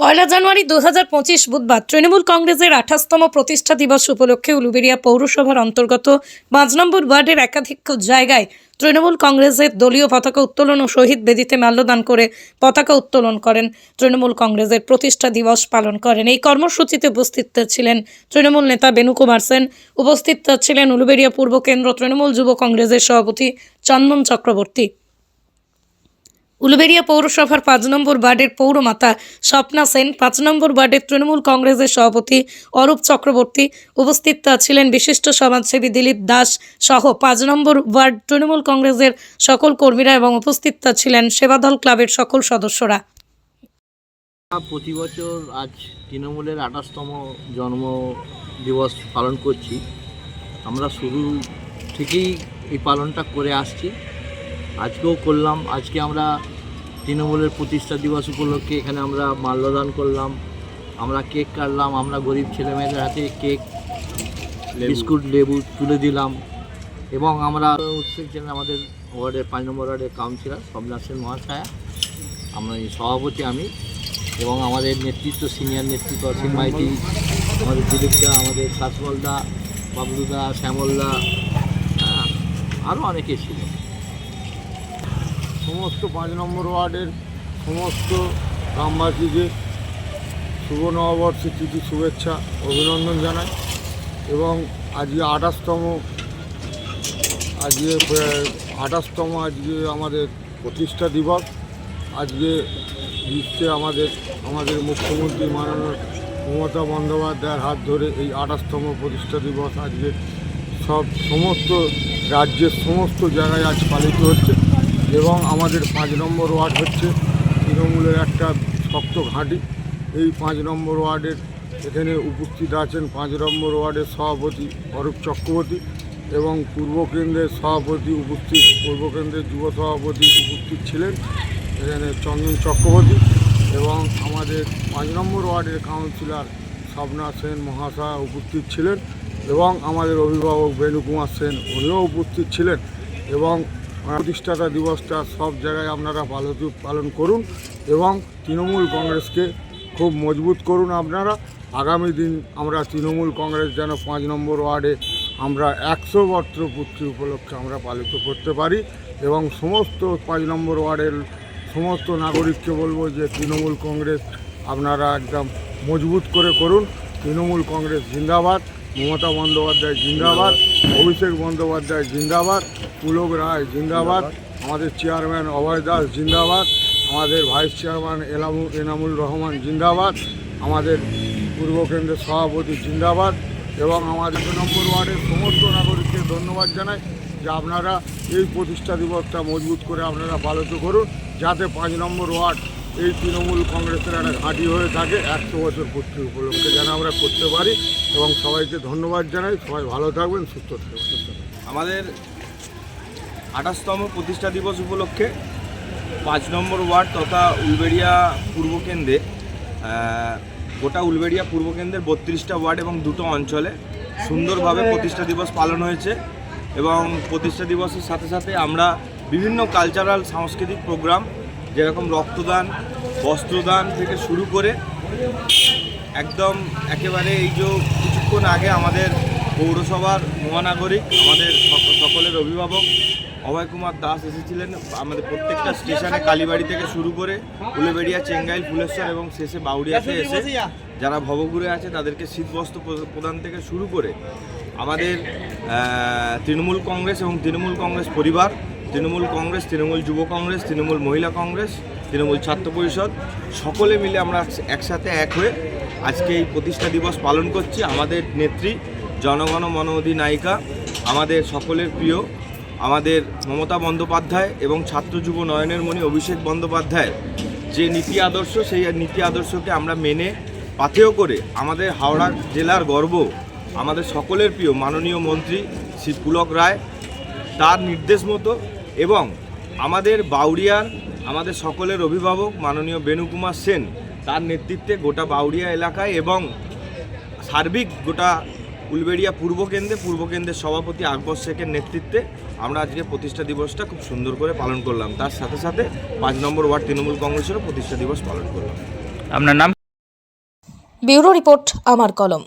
পয়লা জানুয়ারি দু হাজার পঁচিশ বুধবার তৃণমূল কংগ্রেসের আঠাশতম প্রতিষ্ঠা দিবস উপলক্ষে উলুবেড়িয়া পৌরসভার অন্তর্গত পাঁচ নম্বর ওয়ার্ডের একাধিক জায়গায় তৃণমূল কংগ্রেসের দলীয় পতাকা উত্তোলন ও শহীদ বেদিতে মাল্যদান করে পতাকা উত্তোলন করেন। তৃণমূল কংগ্রেসের প্রতিষ্ঠা দিবস পালন করেন। এই কর্মসূচিতে উপস্থিত ছিলেন তৃণমূল নেতা বেনু কুমার সেন, উপস্থিত ছিলেন উলুবেড়িয়া পূর্ব কেন্দ্র তৃণমূল যুব কংগ্রেসের সভাপতি চন্দন চক্রবর্তী। উলুবেড়িয়া পৌরসভার পাঁচ নম্বর ওয়ার্ডের পৌরমাতা স্বপ্না সেন, পাঁচ নম্বর ওয়ার্ডের তৃণমূল কংগ্রেসের সভাপতি অরূপ চক্রবর্তী উপস্থিত ছিলেন বিশিষ্ট সমাজসেবী দিলীপ দাস সহ পাঁচ নম্বর ওয়ার্ড তৃণমূল কংগ্রেসের সকল কর্মীরা এবং উপস্থিত ছিলেন সেবাদল ক্লাবের সকল সদস্যরা। প্রতি বছর আজ তৃণমূলের আঠাশতম জন্ম দিবস পালন করছি। আমরা শুরু থেকেই এই পালনটা করে আসছি। আজকেও করলাম। আজকে আমরা তৃণমূলের প্রতিষ্ঠা দিবস উপলক্ষে এখানে আমরা মাল্যদান করলাম। আমরা কেক কাটলাম আমরা গরিব ছেলেমেয়েদের হাতে কেক বিস্কুট লেবু তুলে দিলাম। এবং আমরা উপস্থিত ছিলেন আমাদের ওয়ার্ডের পাঁচ নম্বর ওয়ার্ডের কাউন্সিলর স্বপ্না সেন মহাশয়া আমরা সভাপতি আমি এবং আমাদের নেতৃত্ব সিনিয়র নেতৃত্ব অসীম মাইতি আমাদের দিলীপদা আমাদের শাসমলদা বাবলুদা শ্যামলদা আরও অনেকে ছিল। সমস্ত পাঁচ নম্বর ওয়ার্ডের সমস্ত গ্রামবাসীকে শুভ নববর্ষের তিথি শুভেচ্ছা, অভিনন্দন জানাই এবং আজকে আঠাশতম আজকে আঠাশতম আজকে আমাদের প্রতিষ্ঠা দিবস। আজকে বিশ্বে আমাদের আমাদের মুখ্যমন্ত্রী মাননীয় মমতা বন্দ্যোপাধ্যায়ের হাত ধরে এই আঠাশতম প্রতিষ্ঠা দিবস আজকে সব, সমস্ত রাজ্যের সমস্ত জায়গায় আজ পালিত হচ্ছে। এবং আমাদের পাঁচ নম্বর ওয়ার্ড হচ্ছে তৃণমূলের একটা শক্ত ঘাঁটি। এই পাঁচ নম্বর ওয়ার্ডের এখানে উপস্থিত আছেন পাঁচ নম্বর ওয়ার্ডের সভাপতি অরূপ চক্রবর্তী এবং পূর্ব কেন্দ্রের সভাপতি উপস্থিত, পূর্ব কেন্দ্রের যুব সভাপতি উপস্থিত ছিলেন এখানে চন্দন চক্রবর্তী এবং আমাদের পাঁচ নম্বর ওয়ার্ডের কাউন্সিলর স্বপ্না সেন মহাশয় উপস্থিত ছিলেন এবং আমাদের অভিভাবক বেণু কুমার সেন উনিও উপস্থিত ছিলেন এবং প্রতিষ্ঠাতা দিবসটা সব জায়গায় আপনারা পালন পালন করুন এবং তৃণমূল কংগ্রেসকে খুব মজবুত করুন আপনারা। আগামী দিন আমরা তৃণমূল কংগ্রেস যেন পাঁচ নম্বর ওয়ার্ডে আমরা একশো পূর্তি উপলক্ষে আমরা পালিত করতে পারি এবং সমস্ত পাঁচ নম্বর ওয়ার্ডের সমস্ত নাগরিককে বলব যে তৃণমূল কংগ্রেস আপনারা একদম মজবুত করে করুন। তৃণমূল কংগ্রেস জিন্দাবাদ। মমতা বন্দ্যোপাধ্যায় জিন্দাবাদ, অভিষেক বন্দ্যোপাধ্যায় জিন্দাবাদ, পুলক রায় জিন্দাবাদ, আমাদের চেয়ারম্যান অভয় দাস জিন্দাবাদ, আমাদের ভাইস চেয়ারম্যান এলামু এনামুল রহমান জিন্দাবাদ, আমাদের পূর্ব কেন্দ্রের সভাপতি জিন্দাবাদ এবং আমাদের দু নম্বর ওয়ার্ডের সমস্ত নাগরিককে ধন্যবাদ জানাই যে আপনারা এই প্রতিষ্ঠা দিবসটা মজবুত করে আপনারা পালিত করুন, যাতে পাঁচ নম্বর ওয়ার্ড এই তৃণমূল কংগ্রেসের একটা ঘাঁটি হয়ে থাকে একশো বছর পূর্তি উপলক্ষে যেন আমরা করতে পারি এবং সবাইকে ধন্যবাদ জানাই। সবাই ভালো থাকবেন, সুস্থ থাকবেন। আমাদের আঠাশতম প্রতিষ্ঠা দিবস উপলক্ষে পাঁচ নম্বর ওয়ার্ড তথা উলবেড়িয়া পূর্ব কেন্দ্রে গোটা উলবেড়িয়া পূর্ব কেন্দ্রের বত্রিশটা ওয়ার্ড এবং দুটো অঞ্চলে সুন্দরভাবে প্রতিষ্ঠা দিবস পালন হয়েছে এবং প্রতিষ্ঠা দিবসের সাথে সাথে আমরা বিভিন্ন কালচারাল সাংস্কৃতিক প্রোগ্রাম যেরকম রক্তদান বস্ত্রদান থেকে শুরু করে একদম একেবারে এই যে কিছুক্ষণ আগে আমাদের পৌরসভার মহানাগরিক আমাদের সক- সকলের অভিভাবক অভয় কুমার দাস এসেছিলেন আমাদের প্রত্যেকটা স্টেশনে কালীবাড়ি থেকে শুরু করে উলেবেড়িয়া চেঙ্গাইল ফুলেশ্বর এবং শেষে বাউড়িয়াতে এসে যারা ভবঘুরে আছে তাদেরকে শীতবস্ত্র প্রদান থেকে শুরু করে আমাদের তৃণমূল কংগ্রেস এবং তৃণমূল কংগ্রেস পরিবার তৃণমূল কংগ্রেস, তৃণমূল যুব কংগ্রেস, তৃণমূল মহিলা কংগ্রেস, তৃণমূল ছাত্র পরিষদ, সকলে মিলে আমরা একসাথে এক হয়ে আজকে এই প্রতিষ্ঠা দিবস পালন করছি। আমাদের নেত্রী, জনগণ মন অধিনায়িকা আমাদের সকলের প্রিয়, আমাদের মমতা বন্দ্যোপাধ্যায় এবং ছাত্র যুব নয়নের মণি অভিষেক বন্দ্যোপাধ্যায়। যে নীতি আদর্শ, সেই নীতি আদর্শকে আমরা মেনে পাথেয় করে আমাদের হাওড়া জেলার গর্ব, আমাদের সকলের প্রিয় মাননীয় মন্ত্রী শ্রী পুলক রায়, তার নির্দেশ মতো এবং আমাদের বাউরিয়ার আমাদের সকলের অভিভাবক মাননীয় বেণুকুমার সেন তার নেতৃত্বে গোটা বাউরিয়া এলাকায় এবং সার্বিক গোটা উলবেড়িয়া পূর্ব কেন্দ্রে পূর্ব কেন্দ্রের সভাপতি আকবর শেখের নেতৃত্বে আমরা আজকে প্রতিষ্ঠা দিবসটা খুব সুন্দর করে পালন করলাম। তার সাথে সাথে পাঁচ নম্বর ওয়ার্ড তৃণমূল কংগ্রেসেরও প্রতিষ্ঠা দিবস পালন করলাম। আপনার নাম? ব্যুরো রিপোর্ট আমার কলম।